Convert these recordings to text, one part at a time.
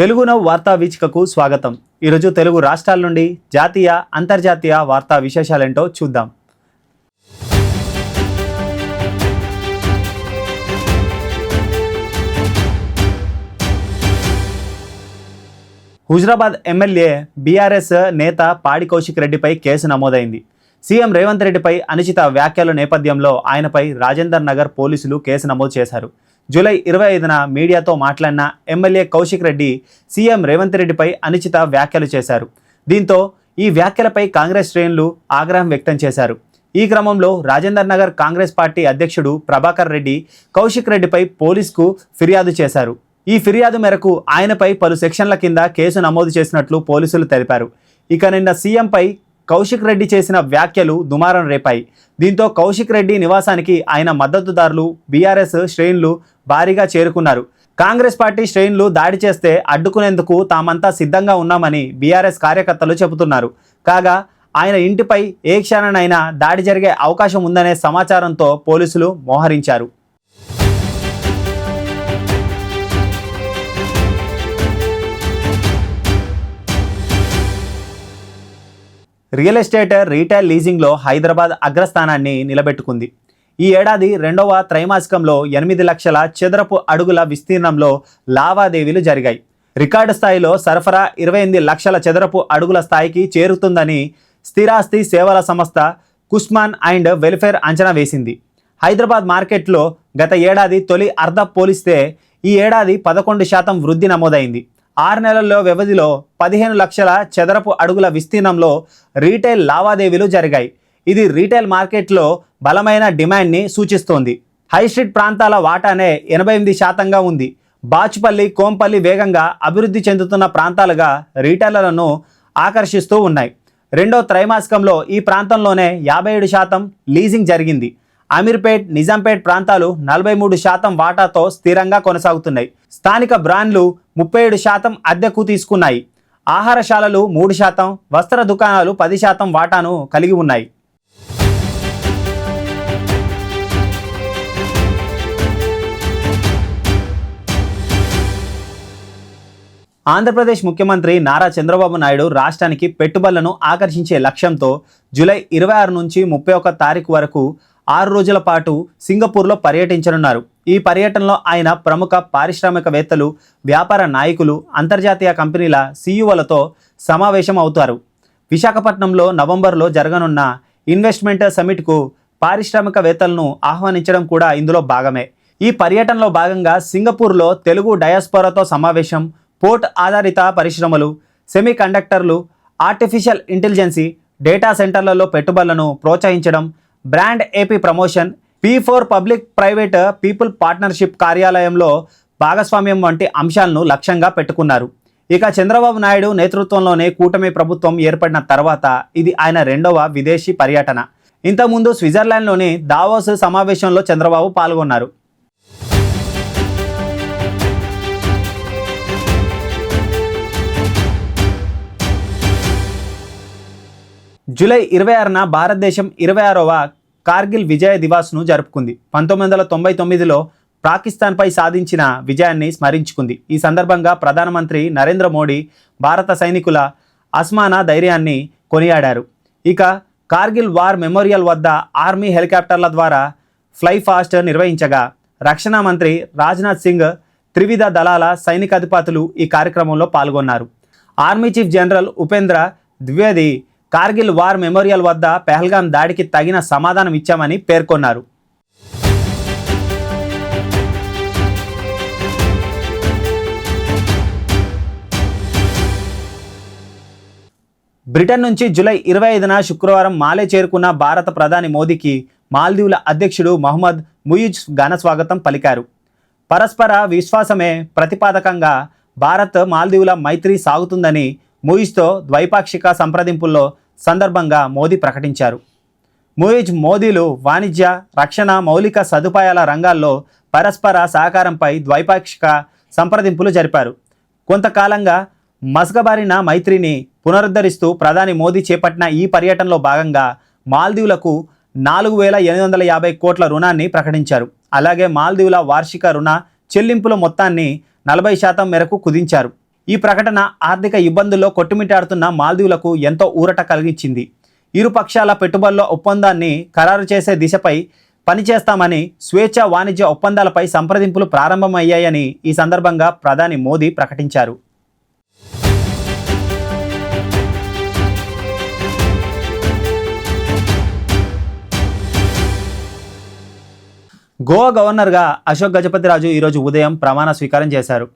తెలుగున వార్తా వీచికకు స్వాగతం. ఈరోజు తెలుగు రాష్ట్రాల నుండి జాతీయ అంతర్జాతీయ వార్తా విశేషాలేంటో చూద్దాం. హుజరాబాద్ ఎమ్మెల్యే బీఆర్ఎస్ నేత పాడి కౌశిక్ రెడ్డిపై కేసు నమోదైంది. సీఎం రేవంత్ రెడ్డిపై అనుచిత వ్యాఖ్యల నేపథ్యంలో ఆయనపై రాజేందర్ నగర్ పోలీసులు కేసు నమోదు చేశారు. జూలై ఇరవై ఐదున మీడియాతో మాట్లాడిన ఎమ్మెల్యే కౌశిక్ రెడ్డి సీఎం రేవంత్ రెడ్డిపై అనుచిత వ్యాఖ్యలు చేశారు. దీంతో ఈ వ్యాఖ్యలపై కాంగ్రెస్ శ్రేణులు ఆగ్రహం వ్యక్తం చేశారు. ఈ క్రమంలో రాజేందర్ నగర్ కాంగ్రెస్ పార్టీ అధ్యక్షుడు ప్రభాకర్ రెడ్డి కౌశిక్ రెడ్డిపై పోలీసుకు ఫిర్యాదు చేశారు. ఈ ఫిర్యాదు మేరకు ఆయనపై పలు సెక్షన్ల కింద కేసు నమోదు చేసినట్లు పోలీసులు తెలిపారు. ఇక నిన్న సీఎంపై కౌశిక్ రెడ్డి చేసిన వ్యాఖ్యలు దుమారం రేపాయి. దీంతో కౌశిక్ రెడ్డి నివాసానికి ఆయన మద్దతుదారులు బీఆర్ఎస్ శ్రేణులు భారీగా చేరుకున్నారు. కాంగ్రెస్ పార్టీ శ్రేణులు దాడి చేస్తే అడ్డుకునేందుకు తామంతా సిద్ధంగా ఉన్నామని బీఆర్ఎస్ కార్యకర్తలు చెబుతున్నారు. కాగా ఆయన ఇంటిపై ఏ క్షణనైనా దాడి జరిగే అవకాశం ఉందనే సమాచారంతో పోలీసులు మోహరించారు. రియల్ ఎస్టేట్ రీటైల్ లీజింగ్లో హైదరాబాద్ అగ్రస్థానాన్ని నిలబెట్టుకుంది. ఈ ఏడాది రెండవ త్రైమాసికంలో ఎనిమిది లక్షల చదరపు అడుగుల విస్తీర్ణంలో లావాదేవీలు జరిగాయి. రికార్డు స్థాయిలో సరఫరా ఇరవై ఎనిమిది లక్షల చదరపు అడుగుల స్థాయికి చేరుతుందని స్థిరాస్తి సేవల సంస్థ కుస్మాన్ అండ్ వెల్ఫేర్ అంచనా వేసింది. హైదరాబాద్ మార్కెట్లో గత ఏడాది తొలి అర్ధ పోలిస్తే ఈ ఏడాది పదకొండు శాతం వృద్ధి నమోదైంది. ఆరు నెలల్లో వ్యవధిలో పదిహేను లక్షల చదరపు అడుగుల విస్తీర్ణంలో రీటైల్ లావాదేవీలు జరిగాయి. ఇది రీటైల్ మార్కెట్లో బలమైన డిమాండ్ని సూచిస్తోంది. హై స్ట్రీట్ ప్రాంతాల వాటానే ఎనభై ఎనిమిది శాతంగా ఉంది. బాచుపల్లి కోంపల్లి వేగంగా అభివృద్ధి చెందుతున్న ప్రాంతాలుగా రీటైలర్లను ఆకర్షిస్తూ ఉన్నాయి. రెండో త్రైమాసికంలో ఈ ప్రాంతంలోనే యాభై ఏడు శాతం లీజింగ్ జరిగింది. అమీర్పేట్ నిజాంపేట్ ప్రాంతాలు నలభై మూడు శాతం వాటాతో స్థిరంగా కొనసాగుతున్నాయి. స్థానిక బ్రాండ్లు ముప్పై ఏడు శాతం అద్దెకు తీసుకున్నాయి. ఆహారశాలలు మూడు శాతం వస్త్ర దుకాణాలు పది శాతం వాటాను కలిగి ఉన్నాయి. ఆంధ్రప్రదేశ్ ముఖ్యమంత్రి నారా చంద్రబాబు నాయుడు రాష్ట్రానికి పెట్టుబడులను ఆకర్షించే లక్ష్యంతో జూలై ఇరవై ఆరు నుంచి ముప్పై ఒక్క తారీఖు వరకు ఆరు రోజుల పాటు సింగపూర్లో పర్యటించనున్నారు. ఈ పర్యటనలో ఆయన ప్రముఖ పారిశ్రామికవేత్తలు వ్యాపార నాయకులు అంతర్జాతీయ కంపెనీల సీఈఓలతో సమావేశం అవుతారు. విశాఖపట్నంలో నవంబర్లో జరగనున్న ఇన్వెస్ట్మెంట్ సమిట్కు పారిశ్రామికవేత్తలను ఆహ్వానించడం కూడా ఇందులో భాగమే. ఈ పర్యటనలో భాగంగా సింగపూర్లో తెలుగు డయాస్పోరాతో సమావేశం పోర్ట్ ఆధారిత పరిశ్రమలు సెమీ కండక్టర్లు ఆర్టిఫిషియల్ ఇంటెలిజెన్సీ డేటా సెంటర్లలో పెట్టుబడులను ప్రోత్సహించడం brand AP promotion P four public private people partnership కార్యాలయంలో భాగస్వామ్యం వంటి అంశాలను లక్ష్యంగా పెట్టుకున్నారు. ఇక చంద్రబాబు నాయుడు నేతృత్వంలోనే కూటమి ప్రభుత్వం ఏర్పడిన తర్వాత ఇది ఆయన రెండవ విదేశీ పర్యటన. ఇంతకుముందు స్విట్జర్లాండ్లోని దావోస్ సమావేశంలో చంద్రబాబు పాల్గొన్నారు. జూలై ఇరవై ఆరున భారతదేశం ఇరవై ఆరవ కార్గిల్ విజయ దివాస్ను జరుపుకుంది. పంతొమ్మిది వందల తొంభై తొమ్మిదిలో పాకిస్తాన్పై సాధించిన విజయాన్ని స్మరించుకుంది. ఈ సందర్భంగా ప్రధానమంత్రి నరేంద్ర మోడీ భారత సైనికుల అస్మానా ధైర్యాన్ని కొనియాడారు. ఇక కార్గిల్ వార్ మెమోరియల్ వద్ద ఆర్మీ హెలికాప్టర్ల ద్వారా ఫ్లై ఫాస్ట్ నిర్వహించగా రక్షణ మంత్రి రాజ్నాథ్ సింగ్ త్రివిధ దళాల సైనిక అధిపతులు ఈ కార్యక్రమంలో పాల్గొన్నారు. Army chief general Upendra Dwivedi Kargil war memorial వద్ద పెహల్గాం దాడికి తగిన సమాధానం ఇచ్చామని పేర్కొన్నారు. బ్రిటన్ నుంచి జూలై ఇరవై ఐదున శుక్రవారం మాలే చేరుకున్న భారత ప్రధాని మోదీకి మాల్దీవుల అధ్యక్షుడు మహమ్మద్ ముయిజ్ ఘన స్వాగతం పలికారు. పరస్పర విశ్వాసమే ప్రతిపాదకంగా భారత్ మాల్దీవుల మైత్రి సాగుతుందని ముయిజ్తో ద్వైపాక్షిక సంప్రదింపుల్లో సందర్భంగా మోదీ ప్రకటించారు. ముయిజ్ మోదీలు వాణిజ్య రక్షణ మౌలిక సదుపాయాల రంగాల్లో పరస్పర సహకారంపై ద్వైపాక్షిక సంప్రదింపులు జరిపారు. కొంతకాలంగా మసగబారిన మైత్రిని పునరుద్ధరిస్తూ ప్రధాని మోదీ చేపట్టిన ఈ పర్యటనలో భాగంగా మాల్దీవులకు నాలుగు వేల ఎనిమిది వందల యాభై కోట్ల రుణాన్ని ప్రకటించారు. అలాగే మాల్దీవుల వార్షిక రుణ చెల్లింపుల మొత్తాన్ని నలభై శాతం మేరకు కుదించారు. ఈ ప్రకటన ఆర్థిక ఇబ్బందుల్లో కొట్టుమిట్టాడుతున్న మాల్దీవులకు ఎంతో ఊరట కలిగించింది. ఇరు పక్షాల పెట్టుబడుల ఒప్పందాన్ని ఖరారు చేసే దిశపై పనిచేస్తామని స్వేచ్ఛ వాణిజ్య ఒప్పందాలపై సంప్రదింపులు ప్రారంభమయ్యాయని ఈ సందర్భంగా ప్రధాని మోదీ ప్రకటించారు. గోవా గవర్నర్గా అశోక్ గజపతిరాజు ఈరోజు ఉదయం ప్రమాణ స్వీకారం చేశారు.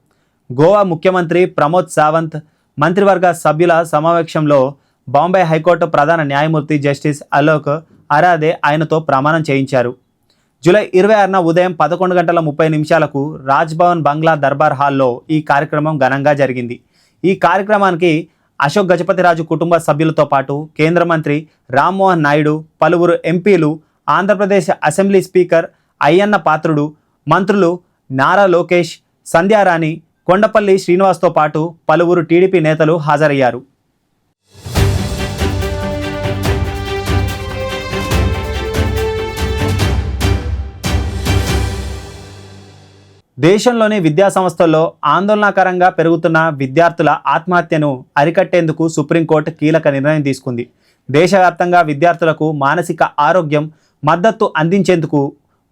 గోవా ముఖ్యమంత్రి ప్రమోద్ సావంత్ మంత్రివర్గ సభ్యుల సమావేశంలో బాంబే హైకోర్టు ప్రధాన న్యాయమూర్తి జస్టిస్ అలోక్ అరాదే ఆయనతో ప్రమాణం చేయించారు. జూలై ఇరవై ఆరున ఉదయం పదకొండు గంటల ముప్పై నిమిషాలకు రాజ్భవన్ బంగ్లా దర్బార్ హాల్లో ఈ కార్యక్రమం ఘనంగా జరిగింది. ఈ కార్యక్రమానికి అశోక్ గజపతిరాజు కుటుంబ సభ్యులతో పాటు కేంద్ర మంత్రి రామ్మోహన్ నాయుడు పలువురు ఎంపీలు ఆంధ్రప్రదేశ్ అసెంబ్లీ స్పీకర్ అయ్యన్న పాత్రుడు మంత్రులు నారా లోకేష్ సంధ్యారాణి కొండపల్లి శ్రీనివాస్తో పాటు పలువురు టీడీపీ నేతలు హాజరయ్యారు. దేశంలోని విద్యాసంస్థల్లో ఆందోళనకరంగా పెరుగుతున్న విద్యార్థుల ఆత్మహత్యను అరికట్టేందుకు సుప్రీంకోర్టు కీలక నిర్ణయం తీసుకుంది. దేశవ్యాప్తంగా విద్యార్థులకు మానసిక ఆరోగ్యం మద్దతు అందించేందుకు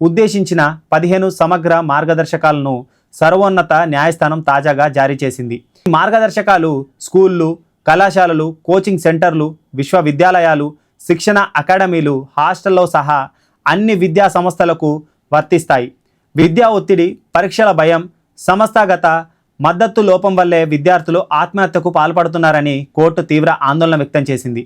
ఉద్దేశించిన పదిహేను సమగ్ర మార్గదర్శకాలను సర్వోన్నత న్యాయస్థానం తాజాగా జారీ చేసింది. ఈ మార్గదర్శకాలు స్కూళ్ళు కళాశాలలు కోచింగ్ సెంటర్లు విశ్వవిద్యాలయాలు శిక్షణ అకాడమీలు హాస్టల్లో సహా అన్ని విద్యా సంస్థలకు వర్తిస్తాయి. విద్యా ఒత్తిడి పరీక్షల భయం సంస్థాగత మద్దతు లోపం వల్లే విద్యార్థులు ఆత్మహత్యకు పాల్పడుతున్నారని కోర్టు తీవ్ర ఆందోళన వ్యక్తం చేసింది.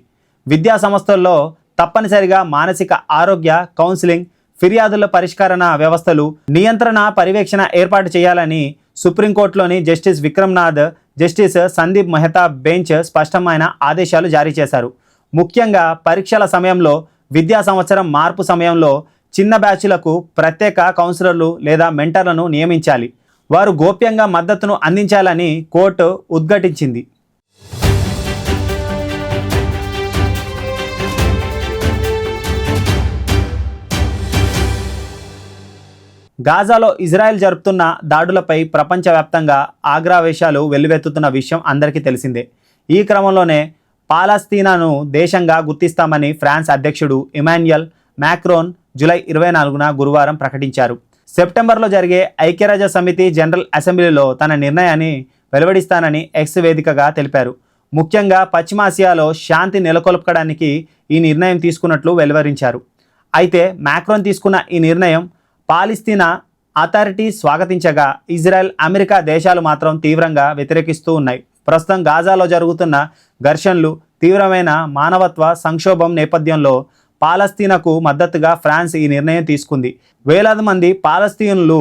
విద్యా సంస్థల్లో తప్పనిసరిగా మానసిక ఆరోగ్య కౌన్సిలింగ్ ఫిర్యాదుల పరిష్కరణ వ్యవస్థలు నియంత్రణ పర్యవేక్షణ ఏర్పాటు చేయాలని సుప్రీంకోర్టులోని justice Vikram Nath justice Sandeep Mehta bench స్పష్టమైన ఆదేశాలు జారీ చేశారు. ముఖ్యంగా పరీక్షల సమయంలో విద్యా సంవత్సరం మార్పు సమయంలో చిన్న బ్యాచ్లకు ప్రత్యేక కౌన్సిలర్లు లేదా మెంటర్లను నియమించాలి. వారు గోప్యంగా మద్దతును అందించాలని కోర్టు ఉద్ఘాటించింది. గాజాలో ఇజ్రాయెల్ జరుపుతున్న దాడులపై ప్రపంచవ్యాప్తంగా ఆగ్రావేశాలు వెల్లువెత్తుతున్న విషయం అందరికీ తెలిసిందే. ఈ క్రమంలోనే పాలస్తీనాను దేశంగా గుర్తిస్తామని ఫ్రాన్స్ అధ్యక్షుడు ఇమాన్యుయల్ మ్యాక్రోన్ జూలై ఇరవై నాలుగున గురువారం ప్రకటించారు. సెప్టెంబర్లో జరిగే ఐక్యరాజ్య సమితి జనరల్ అసెంబ్లీలో తన నిర్ణయాన్ని వెలువడిస్తానని ఎక్స్ వేదికగా తెలిపారు. ముఖ్యంగా పశ్చిమాసియాలో శాంతి నెలకొల్పడానికి ఈ నిర్ణయం తీసుకున్నట్లు వెలువరించారు. అయితే మ్యాక్రోన్ తీసుకున్న ఈ నిర్ణయం పాలిస్తీనా అథారిటీ స్వాగతించగా ఇజ్రాయెల్ అమెరికా దేశాలు మాత్రం తీవ్రంగా వ్యతిరేకిస్తూ ఉన్నాయి. ప్రస్తుతం గాజాలో జరుగుతున్న ఘర్షణలు తీవ్రమైన మానవత్వ సంక్షోభం నేపథ్యంలో పాలస్తీనాకు మద్దతుగా ఫ్రాన్స్ ఈ నిర్ణయం తీసుకుంది. వేలాది మంది పాలస్తీనులు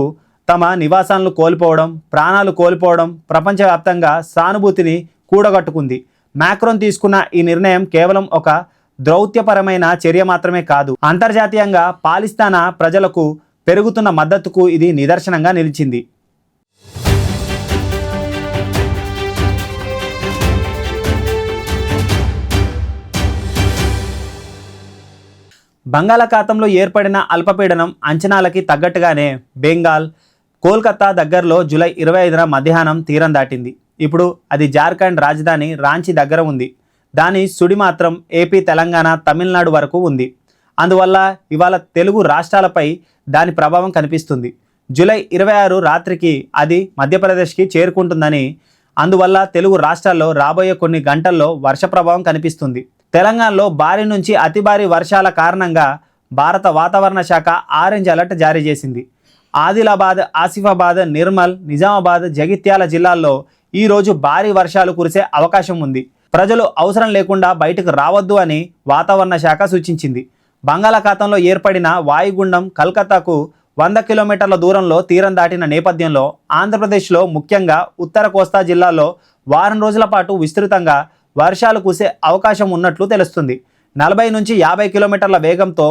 తమ నివాసాలను కోల్పోవడం ప్రాణాలు కోల్పోవడం ప్రపంచవ్యాప్తంగా సానుభూతిని కూడగట్టుకుంది. మ్యాక్రోన్ తీసుకున్న ఈ నిర్ణయం కేవలం ఒక దౌత్యపరమైన చర్య మాత్రమే కాదు. అంతర్జాతీయంగా పాలిస్తానా ప్రజలకు పెరుగుతున్న మద్దతుకు ఇది నిదర్శనంగా నిలిచింది. బంగాళాఖాతంలో ఏర్పడిన అల్పపీడనం అంచనాలకి తగ్గట్టుగానే బెంగాల్ కోల్కతా దగ్గరలో జూలై ఇరవై ఐదున మధ్యాహ్నం తీరం దాటింది. ఇప్పుడు అది జార్ఖండ్ రాజధాని రాంచీ దగ్గర ఉంది. దాని సుడి మాత్రం ఏపీ తెలంగాణ తమిళనాడు వరకు ఉంది. అందువల్ల ఇవాళ తెలుగు రాష్ట్రాలపై దాని ప్రభావం కనిపిస్తుంది. జూలై ఇరవై ఆరు రాత్రికి అది మధ్యప్రదేశ్కి చేరుకుంటుందని అందువల్ల తెలుగు రాష్ట్రాల్లో రాబోయే కొన్ని గంటల్లో వర్ష ప్రభావం కనిపిస్తుంది. తెలంగాణలో భారీ నుంచి అతి భారీ వర్షాల కారణంగా భారత వాతావరణ శాఖ ఆరెంజ్ అలర్ట్ జారీ చేసింది. ఆదిలాబాద్ ఆసిఫాబాద్ నిర్మల్ నిజామాబాద్ జగిత్యాల జిల్లాల్లో ఈరోజు భారీ వర్షాలు కురిసే అవకాశం ఉంది. ప్రజలు అవసరం లేకుండా బయటకు రావద్దు అని వాతావరణ శాఖ సూచించింది. బంగాళాఖాతంలో ఏర్పడిన వాయుగుండం కల్కత్తాకు వంద కిలోమీటర్ల దూరంలో తీరం దాటిన నేపథ్యంలో ఆంధ్రప్రదేశ్లో ముఖ్యంగా ఉత్తర కోస్తా జిల్లాలో వారం రోజుల పాటు విస్తృతంగా వర్షాలు కురిసే అవకాశం ఉన్నట్లు తెలుస్తుంది. నలభై నుంచి యాభై కిలోమీటర్ల వేగంతో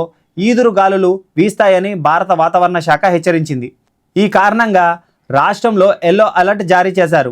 ఈదురు గాలులు వీస్తాయని భారత వాతావరణ శాఖ హెచ్చరించింది. ఈ కారణంగా రాష్ట్రంలో ఎల్లో అలర్ట్ జారీ చేశారు.